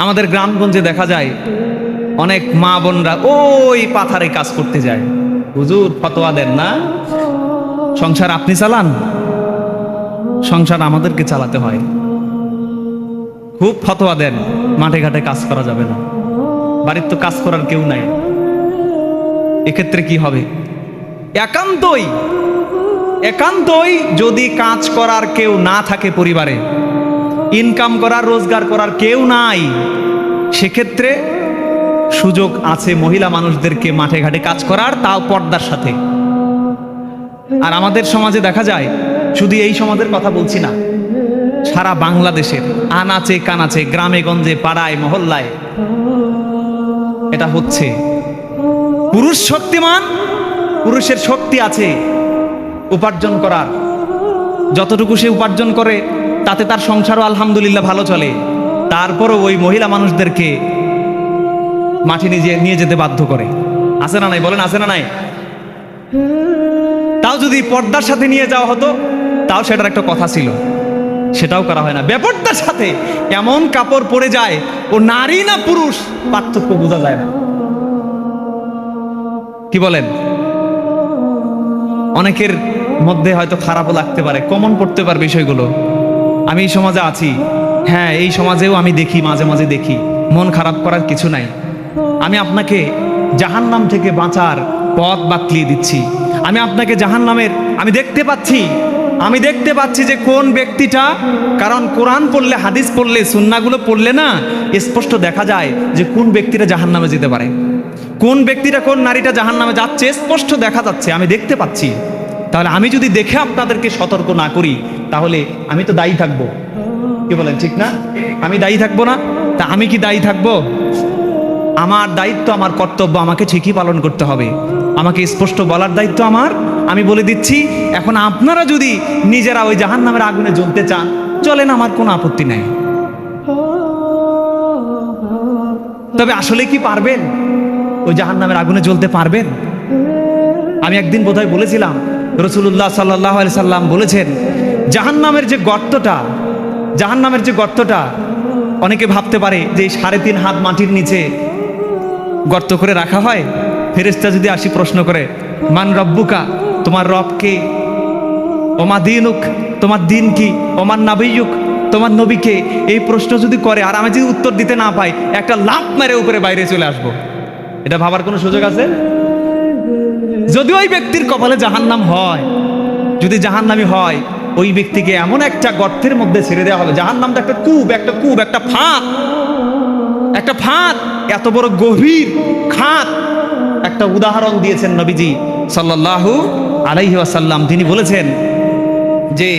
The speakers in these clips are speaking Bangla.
আমাদের গ্রামগঞ্জে দেখা যায় অনেক মা বোনরা ওই পাথারে কাজ করতে যায়। হুজুর ফতোয়া দেন না? সংসার আপনি চালান? সংসার আমাদেরকে চালাতে হয়। খুব ফতোয়া দেন, মাঠে ঘাটে কাজ করা যাবে না। বাড়ির তো কাজ করার কেউ নাই। এক্ষেত্রে কি হবে? একান্তই একান্তই যদি কাজ করার কেউ না থাকে পরিবারে ইনকাম করার, রোজগার করার কেউ নাই। সেক্ষেত্রে সুযোগ আছে মহিলা মানুষদেরকে মাঠে ঘাটে কাজ করার, তাও পর্দার সাথে। আর আমাদের সমাজে দেখা যায়, শুধু এই সমাজের কথা বলছি না, সারা বাংলাদেশের আনাচে কানাচে, গ্রামে গঞ্জে, পাড়ায়, মহল্লায় এটা হচ্ছে। পুরুষ শক্তিমান, পুরুষের শক্তি আছে উপার্জন করার। যতটুকু সে উপার্জন করে তাতে তার সংসারও আলহামদুলিল্লাহ ভালো চলে। তারপরও ওই মহিলা মানুষদেরকে মাঠে নিয়ে নিয়ে যেতে বাধ্য করে। আছে না নাই? বলেন, আছে না নাই? তাও যদি পর্দার সাথে নিয়ে যাওয়া হতো, তাও সেটার একটা কথা ছিল। সেটাও করা হয় না। ব্যাপারটার সাথে এমন কাপড় পরে যায়, ও নারী না পুরুষ, পার্থক্য বোঝা যায় না। কি বলেন? অনেকের মধ্যে হয়তো খারাপও লাগতে পারে, কমন পড়তে পারে বিষয়গুলো। আমি এই সমাজে আছি। হ্যাঁ এই সমাজেও আমি দেখি, মাঝে মাঝে দেখি। মন খারাপ করার কিছু নাই। আমি আপনাকে জাহান্নাম থেকে বাঁচার পথ বাতলিয়ে দিচ্ছি। আমি আপনাকে জাহান্নামের, আমি দেখতে পাচ্ছি, আমি দেখতে পাচ্ছি যে কোন ব্যক্তিটা, কারণ কোরআন পড়লে, হাদিস পড়লে সুন্নাগুলো পড়লে না, স্পষ্ট দেখা যায় যে কোন ব্যক্তিটা জাহান্নামে যেতে পারে। কোন ব্যক্তিটা, কোন নারীটা জাহান নামে যাচ্ছে, স্পষ্ট দেখা যাচ্ছে। আমি দেখতে পাচ্ছি। তাহলে আমি যদি দেখে আপনাদেরকে সতর্ক না করি, তাহলে আমি তো দায়ী থাকব। কি বলেন, ঠিক না? আমি দায়ী থাকব না? তা আমি কি দায়ী থাকব? আমার দায়িত্ব, আমার কর্তব্য আমাকে ঠিকই পালন করতে হবে। আমাকে স্পষ্ট বলার দায়িত্ব আমার। আমি বলে দিচ্ছি, এখন আপনারা যদি নিজেরা ওই জাহান নামের আগুনে জ্বলতে চান, চলেন, আমার কোনো আপত্তি নাই। তবে আসলে কি পারবেন? ওই জাহান নামের আগুনে জ্বলতে পারবেন? আমি একদিন বোধহয় বলেছিলাম রসুল্লাহ সাল্লাহ আলি সাল্লাম বলেছেন জাহান নামের যে গর্তটা জাহান নামের যে গর্তটা, অনেকে ভাবতে পারে যে এই সাড়ে তিন হাত মাটির নিচে গর্ত করে রাখা হয়। ফেরেস্তা যদি আসি প্রশ্ন করে, মান রব্বুকা, তোমার রবকে ওমা দিনুক, তোমার দিন কি? ওমার নাবিয়ুক, তোমার নবীকে এই প্রশ্ন যদি করে, আর আমি যদি উত্তর দিতে না পাই, একটা লাভ মেরে উপরে বাইরে চলে আসব। এটা ভাবার কোনো সুযোগ আছে? যদি ওই ব্যক্তির কপালে জাহান্নাম হয়, যদি জাহান্নামি হয়, ওই ব্যক্তিকে এমন একটা গর্তের মধ্যে ছেড়ে দেওয়া হবে জাহান্নাম একটা কূপ একটা কূপ, একটা ফাঁদ একটা ফাঁদ, এত বড় গভীর খাত। একটা উদাহরণ দিয়েছেন নবীজি সাল্লাল্লাহু আলাইহি ওয়াসাল্লাম। তিনি বলেছেন যে,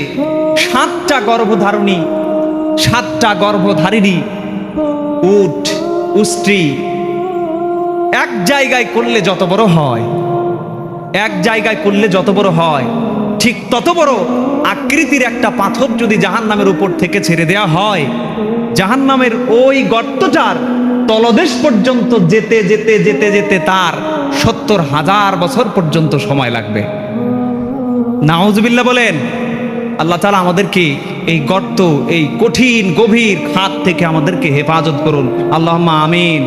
সাতটা গর্ভধারণী, সাতটা গর্ভধারিণী, উট উষ্ট্রি এক জায়গায় করলে যত বড় হয় এক জায়গায় করলে যত বড় হয়, ঠিক তত বড় আকৃতির একটা পাথর যদি জাহান নামের উপর থেকে ছেড়ে দেয়া হয় জাহান নামের ওই গর্তটার তলদেশ পর্যন্ত যেতে যেতে যেতে যেতে তার সত্তর হাজার বছর পর্যন্ত সময় লাগবে। নাউজবিল্লা বলেন, আল্লাহ তালা আমাদেরকে এই গর্ত, এই কঠিন, গভীর খাত থেকে আমাদেরকে হেফাজত করুন। আল্লাহ আমিন।